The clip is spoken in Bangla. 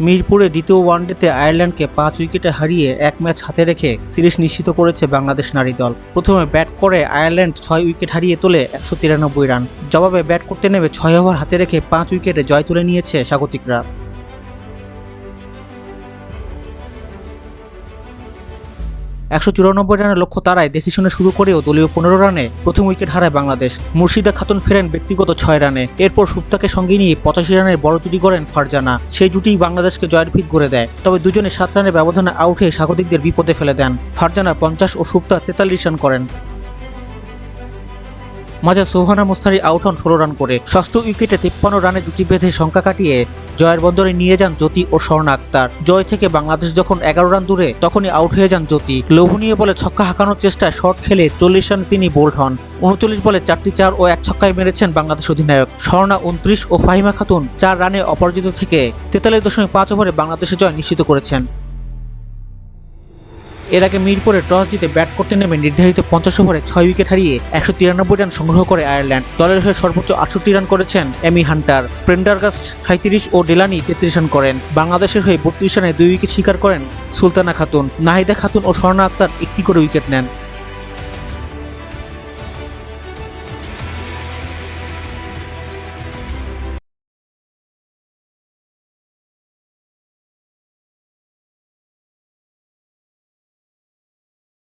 মিরপুরে দ্বিতীয় ওয়ানডেতে আয়ারল্যান্ডকে পাঁচ উইকেটে হারিয়ে এক ম্যাচ হাতে রেখে সিরিজ নিশ্চিত করেছে বাংলাদেশ নারী দল। প্রথমে ব্যাট করে আয়ারল্যান্ড ছয় উইকেট হারিয়ে তোলে একশো তিরানব্বই রান। জবাবে ব্যাট করতে নেমে ছয় ওভার হাতে রেখে পাঁচ উইকেটে জয় তুলে নিয়েছে স্বাগতিকরা। একশো চুরানব্বই রানের লক্ষ্য তারাই দেখে শুনে শুরু করেও দলীয় পনেরো রানে প্রথম উইকেট হারায় বাংলাদেশ। মুর্শিদা খাতুন ফেরেন ব্যক্তিগত ছয় রানে। এরপর সুপ্তাকে সঙ্গে নিয়ে পঁচাশি রানের বড় জুটি করেন ফারজানা। সেই জুটি বাংলাদেশকে জয়ের ভিত করে দেয়। তবে দুজনে সাত রানের ব্যবধানে আউট হয়ে স্বাগতিকদের বিপদে ফেলে দেন। ফারজানা পঞ্চাশ ও সুপ্তা তেতাল্লিশ রান করেন। মাঝে সোহানা মুস্তারি আউট হন ষোলো রান করে ষষ্ঠ উইকেটে তিপ্পান্ন রানে জুটি বেঁধে সংখ্যা কাটিয়ে জয়ের বন্দরে নিয়ে যান জ্যোতি ও স্বর্ণা আক্তার। জয় থেকে বাংলাদেশ যখন এগারো রান দূরে, তখনই আউট হয়ে যান জ্যোতি। লোভনীয় বলে ছক্কা হাঁকানোর চেষ্টায় শট খেলে চল্লিশ রান তিনি বোল্ড হন। উনচল্লিশ বলে চারটি চার ও এক ছক্কায় মেরেছেন বাংলাদেশ অধিনায়ক। স্বর্ণা উনত্রিশ ও ফাহিমা খাতুন চার রানে অপরাজিত থেকে তেতাল্লিশ দশমিক পাঁচ ওভারে বাংলাদেশের জয় নিশ্চিত করেছেন। এর আগে মিরপুরে টস জিতে ব্যাট করতে নেমে নির্ধারিত পঞ্চাশ ওভারে ছয় উইকেট হারিয়ে একশো তিরানব্বই রান সংগ্রহ করে আয়ারল্যান্ড। দলের হয়ে সর্বোচ্চ আটষট্টি রান করেছেন এমি হান্টার। প্রেন্ডারগাস্ট সাঁত্রিশ ও ডেলানি তেত্রিশ রান করেন। বাংলাদেশের হয়ে বত্রিশ রানে দুই উইকেট শিকার করেন সুলতানা খাতুন। নাহিদা খাতুন ও স্বর্ণা আক্তার একটি করে উইকেট নেন।